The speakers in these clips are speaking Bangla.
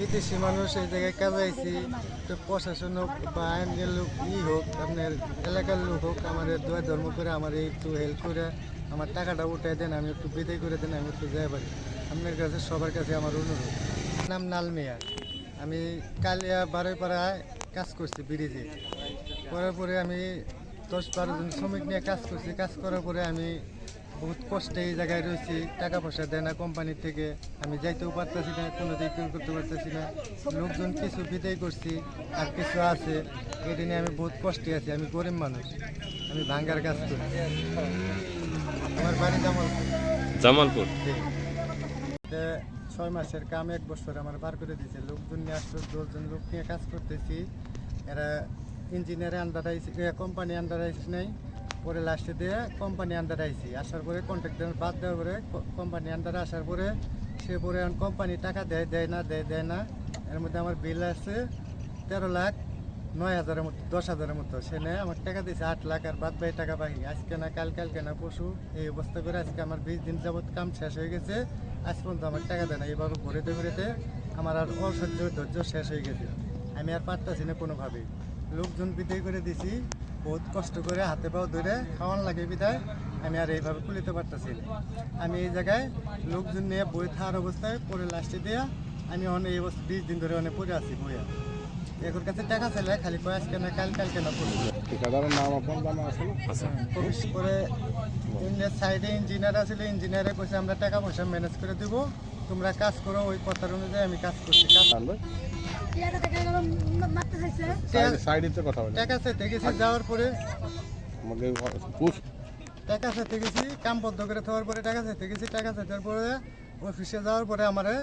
বিদেশি মানুষ এই জায়গায় কাজে আইছি তো প্রশাসন হোক বা আইনের লোক ই হোক, আপনার এলাকার লোক হোক আমার দোয়া ধর্ম করে আমার একটু হেল্প করে, আমার টাকাটা উঠাই দেন, আমি একটু বিদায় করে দেন, আমি একটু যাই পারি আপনার কাছে, সবার কাছে আমার অনুরোধ। নাম নালমিয়া আমি কালিয়া বারোপাড়ায় কাজ করছি ব্রিজে। করার পরে আমি দশ বারো জন শ্রমিক নিয়ে কাজ করছি। কাজ করার পরে আমি বহুত কষ্টে এই জায়গায় রয়েছি টাকা পয়সা দেয় না কোম্পানি থেকে। আমি যাইতেও পারতেছি না কোনো দিক করতে পারতেছি না। লোকজন কিছু বিদায় করছি আর কিছু আছে এটা নিয়ে আমি বহুত কষ্টে আছি আমি গরিব মানুষ আমি ভাঙ্গার কাজ করি। আমার বাড়ি জামালপুর। জামালপুর? ছয় মাসের কাম এক বছর আমার বার করে দিয়েছে লোকজন নিয়ে আসতো দশজন লোক নিয়ে কাজ করতেছি। এরা ইঞ্জিনিয়ারের under IC company under IC নাই। পরে লাস্টে দিয়ে কোম্পানি আন্ডার আইসি আসার পরে কন্ট্রাক্টর বাদ দেওয়ার পরে কোম্পানি আন্ডারে আসার পরে সে পরে এখন কোম্পানি টাকা দেয় দেয় না, দেয় দেয় না। এর মধ্যে আমার বিল আছে তেরো লাখ নয় হাজারের মতো, দশ হাজারের মতো। সে নেয় আমার টাকা দিয়েছে আট লাখ আর বাদ বাই টাকা পাই আজকে না কাল কালকে না পশু, এই অবস্থা করে আজকে আমার বিশ দিন যাবত কাম শেষ হয়ে গেছে। আজ পর্যন্ত আমার টাকা দেয় না। এভাবে ঘুরেতে ঘুরেতে আমার আর অসহ্য ধৈর্য শেষ হয়ে গেছে। আমি আর পারতাছি না কোনোভাবেই। লোকজন বিদায় করে দিছি। বহুত কষ্ট করে হাতে পাও ধরে খাওয়ান লাগে বিদায় আমি আর এইভাবে খুলিতে পারতাছি না। আমি এই জায়গায় লোকজন নিয়ে বই থাকার অবস্থায় পরে লাস্টে দেয়া আমি অনেক এই অবস্থা বিশ দিন ধরে অনেক পড়ে আছি বইয়া। এগুলোর কাছে টাকা চাইলে খালি কয় আজকে না কাল কালকে না পড়ব। ঠিকাদারের নাম আপনার জানা আছে না? পরে সাইডে ইঞ্জিনিয়ার আসলে ইঞ্জিনিয়ারে কইছে আমরা টাকা পয়সা ম্যানেজ করে দিব। তোমরা কাজ করো ওই কথার অনুযায়ী আমি কাজ করছি। কাজ টাকা চাইতে গেছি যাওয়ার পরে টাকা চাইতে গেছি কাম বদ্ধ করে থাকার পরে টাকা চাইতে গেছি টাকা চাইতে পরে অফিসে যাওয়ার পরে আমারে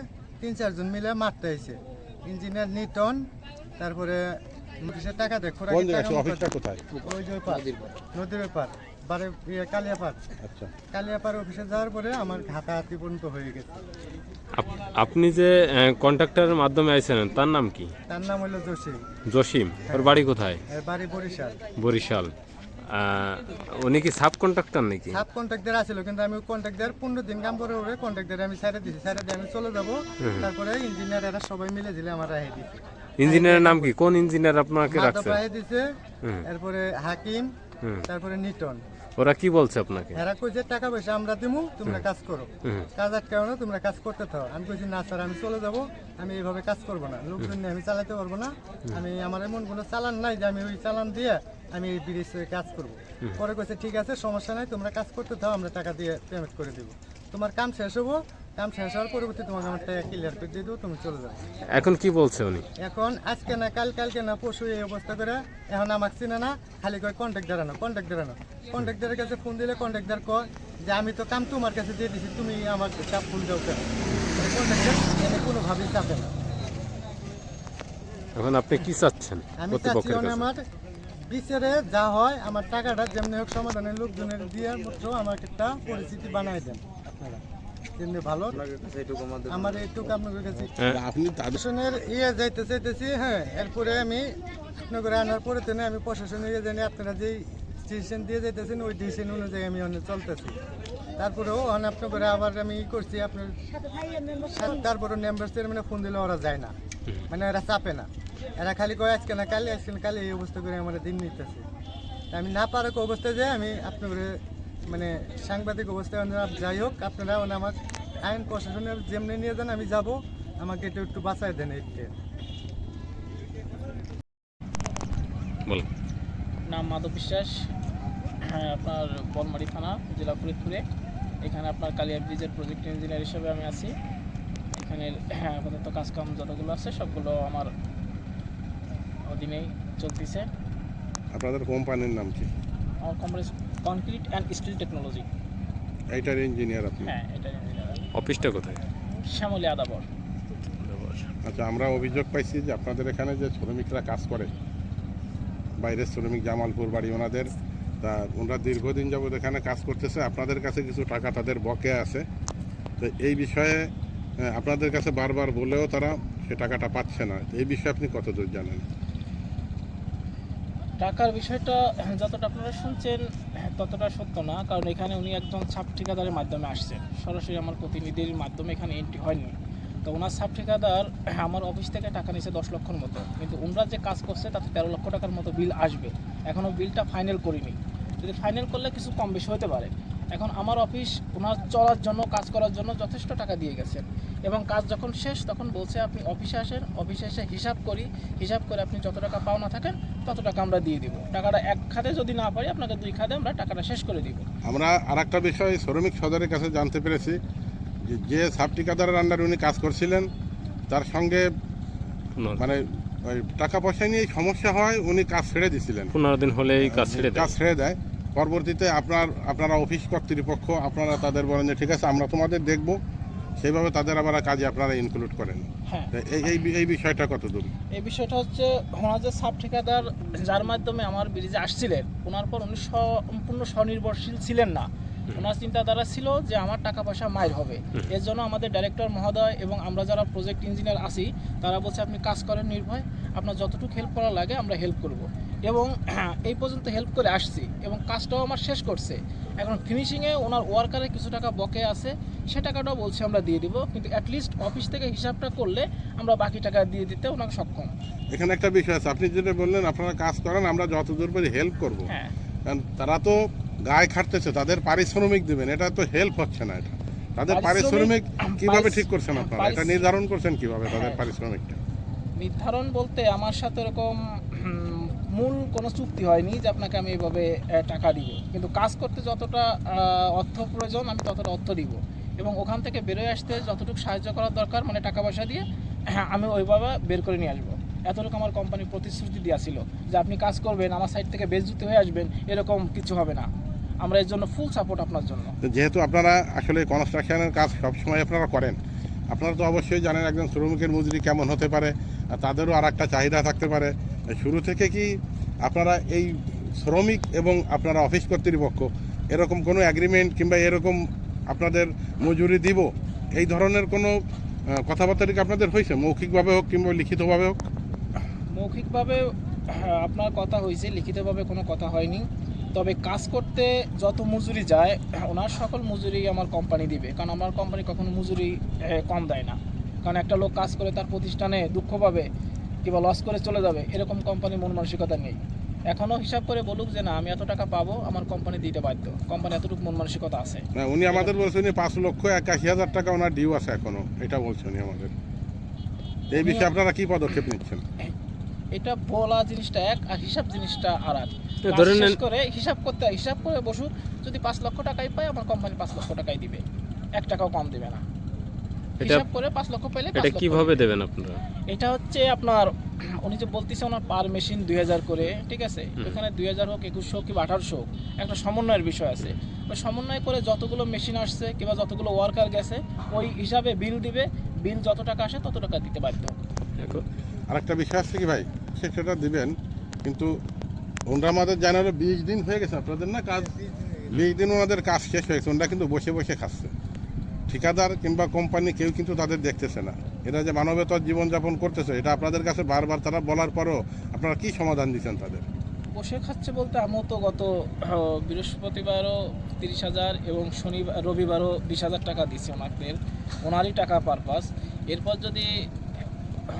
তিন চারজন মিলে মারতে আইছে। ইঞ্জিনিয়ার নিটন তারপরে অফিসে টাকা পার নদীর ওই পার বারে ইয়ে কালিয়াপাড়। আচ্ছা। কালিয়াপাড় অফিসে যাওয়ার পরে আমার হাতাহাতি পর্যন্ত হয়ে গেছে। আপনি যে কন্ট্রাক্টরের মাধ্যমে আইছেন তার নাম কি? তার নাম হলো জসি জসিম ওর বাড়ি কোথায়? বাড়ি বরিশাল। বরিশাল। উনি কি সাব কন্ট্রাক্টর নাকি? সাব কন্ট্রাক্টর আছিল কিন্তু আমি কন্ট্রাক্টর পনেরো দিন কাম করে ওরে কন্ট্রাক্টর আমি সাইডে দিছি। সাইডে দিয়ে আমি চলে যাব। তারপরে ইঞ্জিনিয়ার এরা সবাই মিলে দিলে আমার রাহে দিছে। ইঞ্জিনিয়ারের নাম কি? কোন ইঞ্জিনিয়ার আপনাকে রাখছে? রাহে দিছে। হুম। এরপরে হাকিম। হুম। তারপরে নিটন। ওরা কি বলছে আপনাকে? এরা কইছে টাকা পয়সা আমরা দিমু তোমরা কাজ করো। কাজ আটকাও না তোমরা কাজ করতে থাও। আমি কইছি না স্যার আমি চলে যাব আমি এইভাবে কাজ করব না। লোকজন আমি চালাতে পারব না। আমি আমার এমন কোনো চালান নাই যে আমি ওই চালান দিয়ে আমি এই ব্রিজ কাজ করব। পরে কইছে ঠিক আছে সমস্যা নাই তোমরা কাজ করতে থাও আমরা টাকা দিয়ে পেমেন্ট করে দিব। তোমার কাম শেষ হব কাম শেষ হওয়ার পরবর্তী তোমাকে আমার টাকা ক্লিয়ার করে দিয়ে দেবো তুমি চলে যাবে। এখন কি বলছে উনি? এখন আজকে না কাল কালকে না পরশু এই অবস্থা করে এখন আমাকে চিনে না খালি কয় কন্ট্যাক্ট দাঁড়ানো কন্ট্যাক্ট দাঁড়ানো কন্ট্রাক্টরের কাছে ফোন দিলে কন্ট্রাক্টর কয় যে আমি তো কাম তোমার কাছে দিয়ে দিছি তুমি আমাকে চাপ ফোন দাও কেন? কন্ট্রাক্টর এনে কোনোভাবেই চাপে না। এখন আপনি কি চাচ্ছেন আমি চাচ্ছি আমার বিচারে যা হয় আমার টাকাটা যেমনি হোক সমাধানের লোকজনের দিয়ে মাত্র আমাকে একটা পরিস্থিতি বানাই দেন আপনারা। যেমনি ভালো। আমার এইটুকু আপনাদের কাছে। হ্যাঁ, আপনি প্রশাসনের ইয়ে যাইতে চাইতেছি হ্যাঁ এরপরে আমি আপনাদের আনার পরে তো আমি প্রশাসনের ইয়ে জানি আপনারা যেই ডিসিশন দিয়ে যাইতেছেন ওই ডিসিশন অনুযায়ী আমি অনেক চলতেছি। তারপরেও অনেক আপনাদের আবার আমি ই করছি আপনার তারপরে মেম্বার চেয়ারম্যানে ফোন দিলে ওরা যায় না। মানে এরা চাপে না। এরা খালি কয় আজকে না কালে আজকে না কালে এই অবস্থা করে আমার দিন নিতেছে। আমি না পারক অবস্থায় যে আমি আপনাদের মানে সাংবাদিক অবস্থায় আপনারা যাই হোক আপনারা মানে আমার আইন প্রশাসনের যেমনি নিয়ে যান আমি যাব। আমাকে একটু একটু বাঁচাই দেন একটু বলেন। নাম মাধব বিশ্বাস। হ্যাঁ, আপনার বনমারি থানা জেলা ফরিদপুরে। এখানে আপনার কালিয়া ব্রিজের প্রজেক্ট ইঞ্জিনিয়ার হিসেবে আমি আছি। এখানে হ্যাঁ, আপাতত কাজকাম যতগুলো আছে সবগুলো আমার অধীনেই চলতেছে। আপনাদের কোম্পানির নাম কি? আমার company concrete and steel technology এইটার ইঞ্জিনিয়ার আপনি। হ্যাঁ এটার ইঞ্জিনিয়ার অফিসটা কোথায়? শ্যামলী আদাবর আচ্ছা আমরা অভিযোগ পাইছি যে আপনাদের এখানে যে শ্রমিকরা কাজ করে বাইরের শ্রমিক জামালপুর বাড়ি ওনাদের তা ওনারা দীর্ঘদিন যাবত এখানে কাজ করতেছে আপনাদের কাছে কিছু টাকা তাদের বকেয়া আছে। তো এই বিষয়ে আপনাদের কাছে বারবার বলেও তারা সে টাকাটা পাচ্ছে না। এই বিষয়ে আপনি কতদূর জানেন? টাকার বিষয়টা, যতটা আপনারা শুনছেন, ততটা সত্য না। কারণ এখানে উনি একজন ছাপ ঠিকাদারের মাধ্যমে আসছেন। সরাসরি আমার প্রতিনিধির মাধ্যমে এখানে এন্ট্রি হয়নি। তো ওনার ছাপ ঠিকাদার আমার অফিস থেকে টাকা নিচ্ছে দশ লক্ষর মতো। কিন্তু ওনারা যে কাজ করছে, তাতে তেরো লক্ষ টাকার মতো বিল আসবে। এখনও বিলটা ফাইনাল করিনি। যদি ফাইনাল করলে কিছু কম বেশি হতে পারে। এখন আমার অফিস ওনার চলার জন্য কাজ করার জন্য যথেষ্ট টাকা দিয়ে গেছেন। এবং কাজ যখন শেষ তখন বলছে আপনি অফিসে আসেন অফিসে এসে হিসাব করি হিসাব করে আপনি যত টাকা পাওনা থাকেন তত টাকা আমরা দিয়ে দিব। টাকাটা এক খাতে যদি না পারি আপনাকে দুই খাতে আমরা টাকাটা শেষ করে দিব। আমরা আর একটা বিষয় শ্রমিক সদরের কাছে জানতে পেরেছি যে যে সাব ঠিকাদারের আন্ডারে উনি কাজ করছিলেন তার সঙ্গে মানে ওই টাকা পয়সা নিয়ে সমস্যা হয় উনি কাজ ছেড়ে দিছিলেন। পনেরো দিন হলে কাজ ছেড়ে কাজ ছেড়ে দেয়। পরবর্তীতে আপনার আপনারা অফিস কর্তৃপক্ষ আপনারা তাদের বলেন যে ঠিক আছে আমরা তোমাদের দেখব। সেইভাবে তাদের আবার কাজে আপনারা ইনক্লুড করেন। হ্যাঁ। এই এই এই বিষয়টা কত দূর এই বিষয়টা হচ্ছে ওনার যে সাব ঠিকাদার যার মাধ্যমে আমার ব্রিজে আসছিলেন ওনার পর উনি সম্পূর্ণ স্বনির্ভরশীল ছিলেন না। ওনার চিন্তাধারা ছিল যে আমার টাকা পয়সা মায়ের হবে। এর জন্য আমাদের ডাইরেক্টর মহোদয় এবং আমরা যারা প্রজেক্ট ইঞ্জিনিয়ার আছি তারা বলছে আপনি কাজ করেন নির্ভয় আপনার যতটুকু হেল্প করা লাগে আমরা হেল্প করব। এবং এই পর্যন্ত হেল্প করে আসছি এবং কাজটাও আমার শেষ করছে। এখন ফিনিশিংয়ে ওনার ওয়ার্কারের কিছু টাকা বকে আছে সে টাকাটাও বলছে আমরা দিয়ে দিব কিন্তু অ্যাটলিস্ট অফিস থেকে হিসাবটা করলে আমরা বাকি টাকা দিয়ে দিতে ওনাকে সক্ষম। এখানে একটা বিষয় আছে আপনি যেটা বললেন আপনারা কাজ করেন আমরা যত দূর পারি হেল্প করব। হ্যাঁ। কারণ তারা তো গায়ে খাটতেছে তাদের পারিশ্রমিক দেবেন এটা তো হেল্প হচ্ছে না এটা। তাদের পারিশ্রমিক কীভাবে ঠিক করছেন আপনারা? এটা নির্ধারণ করছেন কীভাবে তাদের হ্যাঁ। পারিশ্রমিকটা? নির্ধারণ বলতে আমার সাথে এরকম মূল কোনো চুক্তি হয়নি যে আপনাকে আমি এভাবে টাকা দিব। কিন্তু কাজ করতে যতটা অর্থ প্রয়োজন আমি ততটা অর্থ দিব। এবং ওখান থেকে বেরোয় আসতে যতটুকু সাহায্য করার দরকার মানে টাকা পয়সা দিয়ে হ্যাঁ, আমি ওইভাবে বের করে নিয়ে আসব। এতটুকু আমার কোম্পানি প্রতিশ্রুতি দিয়েছিল যে আপনি কাজ করবেন আমার সাইড থেকে বেজুতি হয়ে আসবেন এরকম কিছু হবে না। আমরা এর জন্য ফুল সাপোর্ট আপনার জন্য। যেহেতু আপনারা আসলে কনস্ট্রাকশনের কাজ সবসময় আপনারা করেন আপনারা তো অবশ্যই জানেন একজন শ্রমিকের মজুরি কেমন হতে পারে তাদেরও আর একটা চাহিদা থাকতে পারে। শুরু থেকে কি আপনারা এই শ্রমিক এবং আপনারা অফিস কর্তৃপক্ষ এরকম কোনো অ্যাগ্রিমেন্ট কিংবা এরকম আপনাদের মজুরি দিব? এই ধরনের কোনো কথাবার্তা কি আপনাদের হয়েছে? মৌখিকভাবে হোক কিংবা লিখিতভাবে হোক? মৌখিকভাবে আপনার কথা হয়েছে, লিখিতভাবে কোনো কথা হয়নি। তবে কাজ করতে যত মজুরি যায়, ওনার সকল মজুরি আমার কোম্পানি দিবে। কারণ আমার কোম্পানি কখনো মজুরি কম দেয় না। কারণ একটা লোক কাজ করে তার প্রতিষ্ঠানে দুঃখ পাবে কিংবা লস করে চলে যাবে এরকম কোম্পানি মন মানসিকতা নেই। এখনও হিসাব করে বলুক যে না আমি এত টাকা পাবো আমার কোম্পানি দিতে বাধ্য। কোম্পানি এতটুকু মন মানসিকতা আছে। না উনি আমাদের বলছেন উনি পাঁচ লক্ষ একাশি হাজার টাকা ওনার ডিউ আছে এখনও এটা বলছেন উনি আমাদের। এই বিষয়ে আপনারা কি পদক্ষেপ নিচ্ছেন? এটা বলা জিনিসটা এক আর হিসাব জিনিসটা আর এক। শেষ করে হিসাব করতে হিসাব করে বসুক যদি পাঁচ লক্ষ টাকাই পায় আমার কোম্পানি পাঁচ লক্ষ টাকাই দিবে। এক টাকাও কম দিবে না। এটা করে পাঁচ লক্ষ পাইলে পাঁচ এটা কীভাবে দেবেন আপনারা? এটা হচ্ছে আপনার উনি যে বলতেছে ওনার পার মেশিন করে ঠিক আছে? এখানে দুই হাজার হোক একুশশো কিংবা আঠারোশো হোক একটা সমন্বয়ের বিষয় আছে। ওই সমন্বয় করে যতগুলো মেশিন আসছে কিংবা যতগুলো ওয়ার্কার গেছে ওই হিসাবে বিল দিবে বিল যত টাকা আসে তত টাকা দিতে বাধ্য আরেকটা বিষয় আছে কি ভাই? সেটা দিবেন কিন্তু ওনারা আমাদের জানালো বিশ দিন হয়ে গেছে আপনাদের না কাজ? বিশ দিন ওনাদের কাজ শেষ হয়েছে ওনারা কিন্তু বসে বসে খাচ্ছে। ঠিকাদার কিংবা কোম্পানি কেউ কিন্তু তাদের দেখতেছে না। এরা যে মানবতার জীবনযাপন করতেছে এটা আপনাদের কাছে বারবার তারা বলার পরও আপনারা কি সমাধান দিচ্ছেন তাদের? বসে খাচ্ছে বলতে আমিও তো গত বৃহস্পতিবারও তিরিশ হাজার এবং শনিবার রবিবারও বিশ হাজার টাকা দিচ্ছি ওনাদের ওনারই টাকা পারপাস। এরপর যদি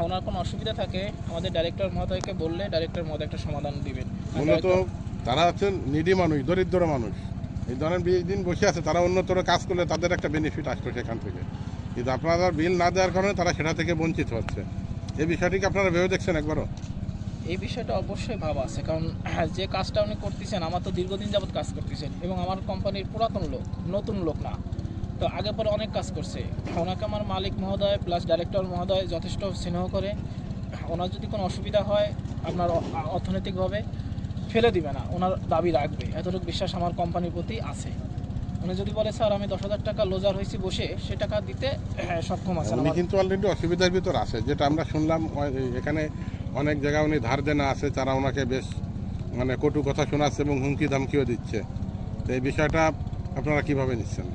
ওনার কোনো অসুবিধা থাকে আমাদের ডাইরেক্টর মহোদয়কে বললে ডাইরেক্টর মহোদয় একটা সমাধান দিবেন। মূলত তারা হচ্ছেন নিডি মানুষ দরিদ্র মানুষ। এই ধরনের বিশ দিন বসে আছে, তারা অন্যতর কাজ করলে তাদের একটা বেনিফিট আসবে সেখান থেকে। কিন্তু আপনারা বিল না দেওয়ার কারণে তারা সেটা থেকে বঞ্চিত হচ্ছে। এই বিষয়টিকে আপনারা ভেবে দেখছেন একবারও? এই বিষয়টা অবশ্যই ভাবা আছে, কারণ যে কাজটা উনি করতেছেন, আমার তো দীর্ঘদিন যাবত কাজ করতেছেন এবং আমার কোম্পানির পুরাতন লোক, নতুন লোক না। তো আগে পরে অনেক কাজ করছে। ওনাকে আমার মালিক মহোদয় প্লাস ডাইরেক্টর মহোদয় যথেষ্ট স্নেহ করে। ওনার যদি কোনো অসুবিধা হয়, আপনার অর্থনৈতিকভাবে ফেলে দিবে না ওনার দাবি রাখবে। এতটুকু বিশ্বাস আমার কোম্পানির প্রতি আছে। উনি যদি বলে স্যার আমি দশ হাজার টাকা লোজার হয়েছি বসে সে টাকা দিতে হ্যাঁ, সক্ষম আছেন উনি কিন্তু অলরেডি অসুবিধার ভিতর আছে। যেটা আমরা শুনলাম এখানে অনেক জায়গায় উনি ধার দেনা আছে তারা ওনাকে বেশ মানে কটু কথা শোনাচ্ছে এবং হুমকি ধামকিও দিচ্ছে। তো এই বিষয়টা আপনারা কীভাবে নিচ্ছেন?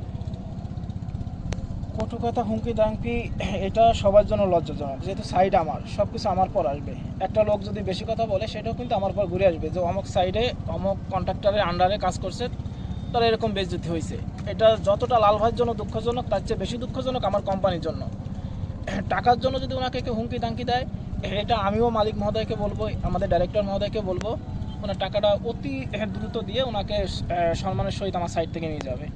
কটু কথা হুমকি দামকি এটা সবার জন্য লজ্জাজনক। যেহেতু সাইড আমার সব কিছু আমার পর আসবে। একটা লোক যদি বেশি কথা বলে, সেটাও কিন্তু আমার পর ঘুরে আসবে। যে অমুক সাইডে অমুক কন্ট্রাক্টরের আন্ডারে কাজ করছে, তার এরকম বেজ্জতি হয়েছে এটা যতটা লাল ভাইয়ের জন্য দুঃখজনক, তার চেয়ে বেশি দুঃখজনক আমার কোম্পানির জন্য। টাকার জন্য যদি ওনাকে কেউ হুমকি দাঙ্কি দেয়, এটা আমিও মালিক মহোদয়কে বলব, আমাদের ডাইরেক্টর মহোদয়কে বলব, ওনার টাকাটা অতি দ্রুত দিয়ে ওনাকে সম্মানের সহিত আমার সাইড থেকে নিয়ে যাবে।